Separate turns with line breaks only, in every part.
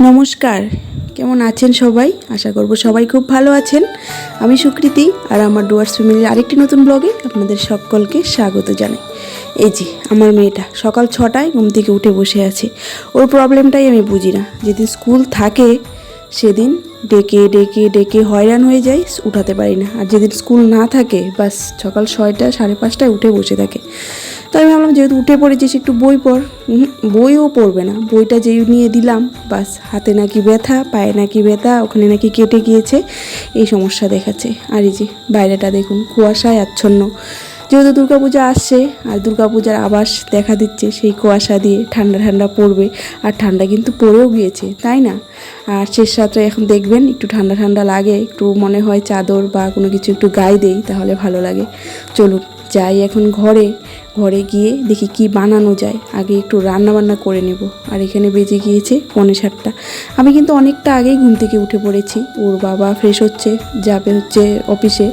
নমস্কার। কেমন আছেন সবাই? আশা করব সবাই খুব ভালো আছেন। আমি সুকৃতি আর আমার ডুয়ার্স ফ্যামিলির আরেকটি নতুন ব্লগে আপনাদের সকলকে স্বাগত জানাই। এই যে, আমার মেয়েটা সকাল ছটায় ঘুম থেকে উঠে বসে আছে। ওর প্রবলেমটাই আমি বুঝি না। যেদিন স্কুল থাকে, সেদিন ডেকে ডেকে ডেকে হয়রান হয়ে যাই, উঠাতে পারি না। আর যেদিন স্কুল না থাকে, বাস সকাল ছয়টা, সাড়ে পাঁচটায় উঠে বসে থাকে। তো আমি ভাবলাম, যেহেতু উঠে পড়েছিস, একটু বই পড়। বইও পড়বে না। বইটা যেই নিয়ে দিলাম, বাস হাতে নাকি ব্যথা, পায়ে নাকি ব্যথা, ওখানে নাকি কেটে গিয়েছে, এই সমস্যা দেখাচ্ছে। আর এই যে, বাইরেটা দেখুন, কুয়াশায় আচ্ছন্ন। যেহেতু দুর্গাপূজা আসছে আর দুর্গাপূজার আবাস দেখা দিচ্ছে, সেই কুয়াশা দিয়ে ঠান্ডা ঠান্ডা পড়বে আর ঠান্ডা কিন্তু পড়েও গিয়েছে, তাই না? আর শেষ রাত্রে এখন দেখবেন একটু ঠান্ডা ঠান্ডা লাগে, একটু মনে হয় চাদর বা কোনো কিছু একটু গায়ে দেই, তাহলে ভালো লাগে। চলুন। যাই এখন ঘরে ঘরে গিয়ে দেখি কি বানানো যায়। আগে একটু রান্না বান্না করে নেব। আর এখানে বেজে গিয়েছে পনে সাতটা। আমি কিন্তু অনেকটা আগেই ঘুম থেকে উঠে পড়েছি। ওর বাবা ফ্রেশ হচ্ছে, যাবে হচ্ছে অফিসে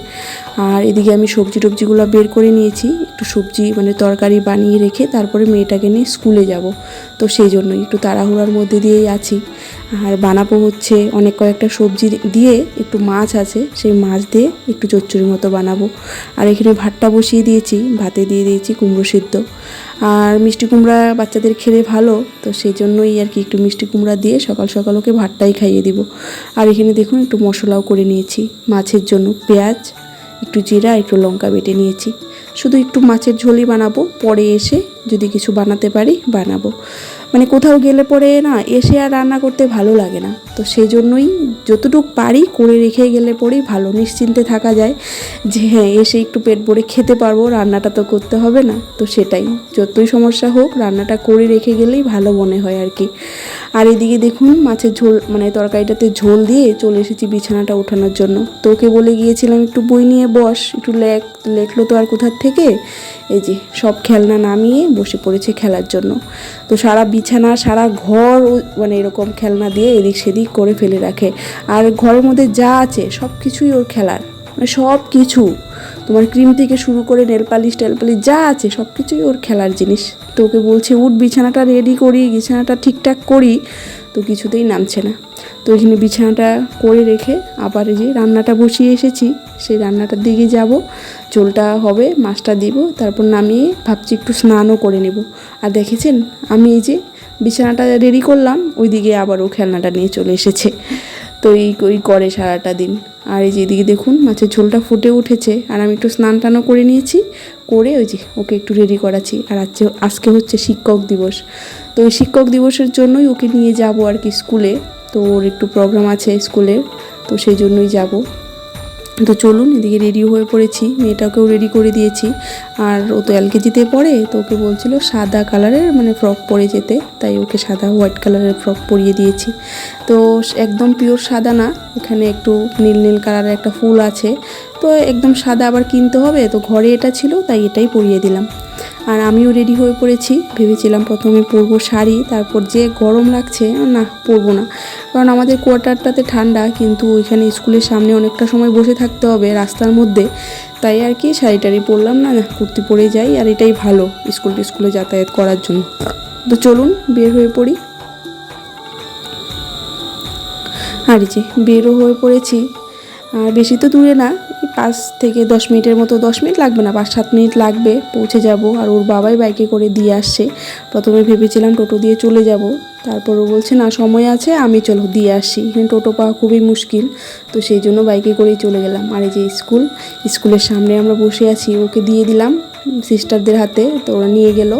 আর এদিকে আমি সবজি টবজিগুলো বের করে নিয়েছি। একটু সবজি মানে তরকারি বানিয়ে রেখে তারপরে মেয়েটাকে নিয়ে স্কুলে যাব। তো সেই জন্যই একটু তাড়াহুড়ার মধ্যে দিয়েই আছি। আর বানাবো হচ্ছে অনেক কয়েকটা সবজি দিয়ে একটু মাছ আছে, সেই মাছ দিয়ে একটু চচ্চড়ি মতো বানাবো। আর এখানে ভাতটা বসিয়ে দিয়েছি, ভাতে দিয়ে দিয়েছি কুমড়ো সিদ্ধ। আর মিষ্টি কুমড়া বাচ্চাদের খেলে ভালো, তো সেই জন্যই আর কি একটু মিষ্টি কুমড়া দিয়ে সকাল সকাল ওকে ভাতটাই খাইয়ে দিব। আর এখানে দেখুন একটু মশলাও করে নিয়েছি, মাছের জন্য পেঁয়াজ, একটু জিরা, একটু লঙ্কা বেটে নিয়েছি। শুধু একটু মাছের ঝোলই বানাবো পরে এসে যদি কিছু বানাতে পারি বানাবো। মানে কোথাও গেলে পরে না এসে আর রান্না করতে ভালো লাগে না। তো সেই জন্যই যতটুকু পারি করে রেখে গেলে পরেই ভালো, নিশ্চিন্তে থাকা যায় যে হ্যাঁ এসে একটু পেট ভরে খেতে পারব, রান্নাটা তো করতে হবে না। তো সেটাই, যতই সমস্যা হোক রান্নাটা করে রেখে গেলেই ভালো মনে হয় আর কি। আর এদিকে দেখুন মাছের ঝোল মানে তরকারিটাতে ঝোল দিয়ে চলে এসেছি বিছানাটা ওঠানোর জন্য। তো ওকে বলে গিয়েছিলাম একটু বই নিয়ে বস, একটু লেখ, লেখলো তো আর কোথার থেকে? এই যে সব খেলনা নামিয়ে বসে পড়েছে খেলার জন্য। তো সারা বিছানা সারা ঘর মানে এরকম খেলনা দিয়ে এদিক সেদিক করে ফেলে রাখে। আর ঘরের মধ্যে যা আছে সব কিছুই ওর খেলার। মানে সব কিছু তোমার ক্রিম থেকে শুরু করে নেল পালিশ, টেল পালিশ, যা আছে সব কিছুই ওর খেলার জিনিস। তো ওকে বলছে, উঠ, বিছানাটা রেডি করি, বিছানাটা ঠিকঠাক করি। তো কিছুতেই নামছে না। তো এখানে বিছানাটা করে রেখে আবার যে রান্নাটা বসিয়ে এসেছি, সেই রান্নাটার দিকে যাব। ঝোলটা হবে, মাছটা দিব, তারপর নামিয়ে ভাবছি একটু স্নানও করে নেব। আর দেখেছেন, আমি এই যে বিছানাটা রেডি করলাম, ওইদিকে আবার ও খেলনাটা নিয়ে চলে এসেছে। তো এই ওই করে সারাটা দিন। আর এই যে এদিকে দেখুন, মাছের ঝোলটা ফুটে উঠেছে। আর আমি একটু স্নান টানও করে নিয়েছি, করে ওই যে ওকে একটু রেডি করাচ্ছি। আর আজকে আজকে হচ্ছে শিক্ষক দিবস। তো ওই শিক্ষক দিবসের জন্যই ওকে নিয়ে যাব আর কি স্কুলে। তো ওর একটু প্রোগ্রাম আছে স্কুলের তো সেই জন্যই যাব। তো চলুন, এদিকে রেডি হয়ে পড়েছি। মেয়েটাকেও রেডি করে দিয়েছি। আর ও তো এলকেজিতে পড়ে, তো ওকে বলছিল সাদা কালারের মানে ফ্রক পরে যেতে। তাই ওকে সাদা হোয়াইট কালারের ফ্রক পরিয়ে দিয়েছি। তো একদম পিওর সাদা না, এখানে একটু নীল নীল কালারের একটা ফুল আছে। তো একদম সাদা আবার কিনতে হবে, তো ঘরে এটা ছিল, তাই এটাই পরিয়ে দিলাম। আর আমিও রেডি হয়ে পড়েছি। ভেবেছিলাম প্রথমে পরবো শাড়ি, তারপর যে গরম লাগছে, না, পরবো না। কারণ আমাদের কোয়ার্টারটাতে ঠান্ডা, কিন্তু ওইখানে স্কুলের সামনে অনেকটা সময় বসে থাকতে হবে রাস্তার মধ্যে। তাই আর কি শাড়ি টাড়ি পরলাম, না কুর্তি পরে যাই, আর এটাই ভালো স্কুল স্কুলে যাতায়াত করার জন্য। তো চলুন, বের হয়ে পড়ি। আর যে, বেরও হয়ে পড়েছি। আর বেশি তো দূরে না পাঁচ থেকে দশ মিনিটের মতো, দশ মিনিট লাগবে না, পাঁচ সাত মিনিট লাগবে, পৌঁছে যাব আর ওর বাবাই বাইকে করে দিয়ে আসছে। প্রথমে ভেবেছিলাম টোটো দিয়ে চলে যাব, তারপর ও বলছে, না, সময় আছে, আমি চলো, দিয়ে আসি। এখানে টোটো পাওয়া খুবই মুশকিল, তো সেই জন্য বাইকে করেই চলে গেলাম। আর এই যে স্কুল, স্কুলের সামনে আমরা বসে আছি, ওকে দিয়ে দিলাম। সিস্টারদের হাতে তো ওরা নিয়ে গেল।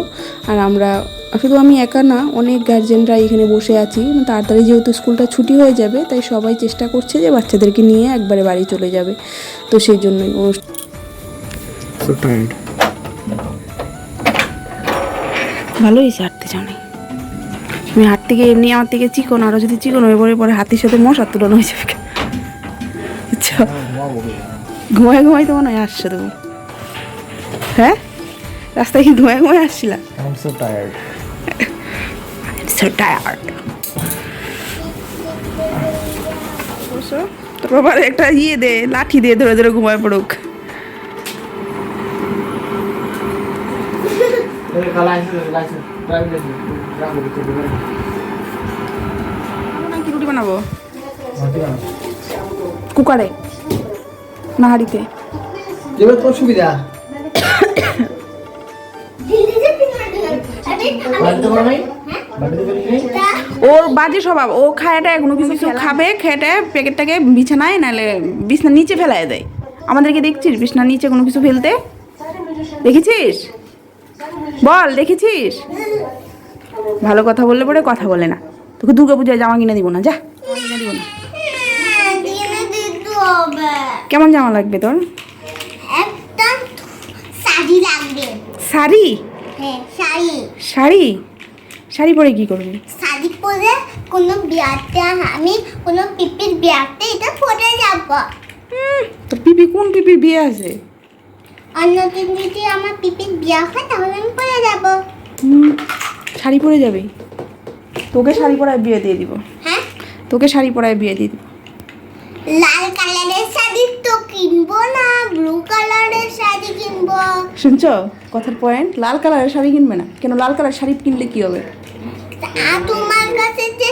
আর আমরা শুধু আমি একা না অনেক গার্জেনরা এখানে বসে আছি। তাড়াতাড়ি যেহেতু স্কুলটা ছুটি হয়ে যাবে তাই সবাই চেষ্টা করছে যে বাচ্চাদেরকে নিয়ে একবারে বাড়ি চলে যাবে। তো সেই জন্যই অনুষ্ঠান ভালো হয়েছে হাঁটতে জানি। আমি হাঁটতে গিয়ে এমনি আমার থেকে চিকন আরও যদি চিকন হয়ে পড়ে পরে হাতির সাথে মশার তুলনা হয়ে যাবে আচ্ছা। ঘুমায় ঘুমাই তো মনে হয় আসছে তুমি হ্যাঁ? রাস্তায় কি ঘুমায় ঘুমায় আসছিলাম
I'm so tired.
so tired. বসো। তোর বাবার একটা ইয়ে দে লাঠি দিয়ে ধরে ধরে ঘুমায় পড়ুক।
license,
বানাবো? কুকারে না হাঁড়িতে
যেবার তোর সুবিধা।
ওর বাজে স্বভাব। ও খায়াটা কোনো কিছু কিছু খাবে? খেটে প্যাকেটটাকে বিছানায় নাহলে বিছনার নিচে ফেলায় দেয়। আমাদেরকে দেখছিস বিছনার নিচে কোনো কিছু ফেলতে? দেখেছিস? বল দেখেছিস? ভালো কথা বললে পরে কথা বলে না। তোকে দুর্গা পূজায় জামা কিনে দিব না যা। কিনে দিব না কেমন জামা লাগবে তোর?
শাড়ি লাগবে।
শাড়ি?
হ্যাঁ শাড়ি।
শাড়ি? শাড়ি পরে কি করবি?
শাড়ি পরে কোনো বিয়াতে আমি কোনো পিপির বিয়াতে এটা পরে যাব।
তোর পিপি কোন পিপির বিয়ে আছে?
অন্যদিন যদি আমার পিপির বিয়া হয় তাহলে আমি পরে যাব।
হুম, শাড়ি পরে যাবি? তোকে শাড়ি পরায় বিয়ে দিয়ে দিব।
হ্যাঁ?
তোকে শাড়ি পরায় বিয়ে দিয়ে দিব।
লাল কালারের শাড়ি তো কিনবো না ব্লু কিনবো
শুনছ? কথার পয়েন্ট লাল কালারের শাড়ি কিনবে না? কেন লাল কালার শাড়ি কিনলে কি হবে?
তোমার কাছে যে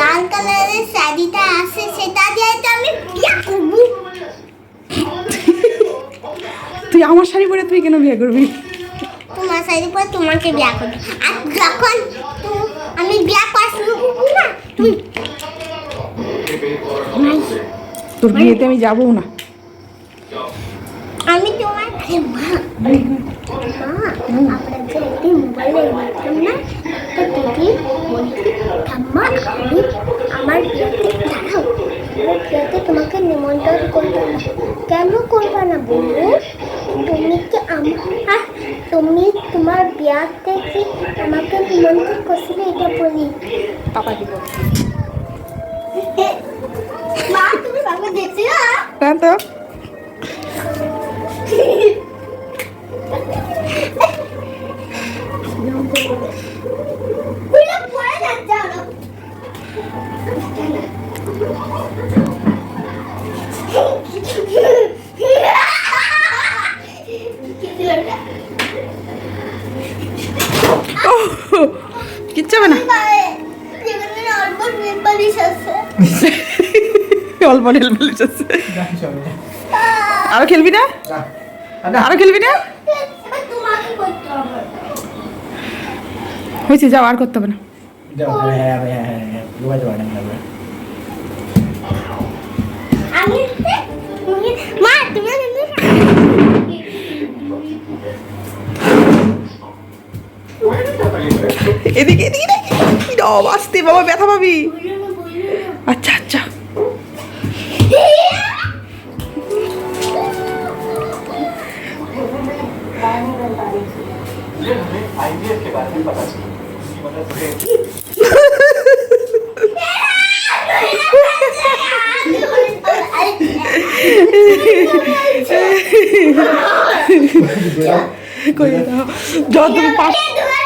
লাল কালারের শাড়িটা আছে সেটা দিয়ে তো আমি বিয়া করব।
তুই আমার শাড়ি পরে তুই কেন বিয়ে করবি?
তোমার শাড়ি পরে তোমাকে বিয়া করব। আর যখন আমি বিয়া করা শুরু করব না তুমি
তোর বিয়েতে আমি যাব না।
আমি তোমার মা মা আমরা দিদি বলছি ঠাম্মা আমি আমার বিয়েতে তোমাকে নিমন্ত্রণ করব না কেন করবা না বলব তুমি কি আমার তুমি তোমার বিয়াতে কি আমাকে নিমন্ত্রণ করছিলে এটা বলি।
পাপা দিব
মা তুমি বাবা দেখছিল
না তো। কিচ্ছু হবে না
অল্প
অল্প আছে। আরও খেলবি না? আরও খেলবি না? হয়েছে যাও আর করতে হবে না।
হ্যাঁ হ্যাঁ হ্যাঁ হ্যাঁ ডুবা যাবে যাবে
আমি তুমি- মা তুমি কিন্তু
এদিকে এদিকে রে। ইরাম,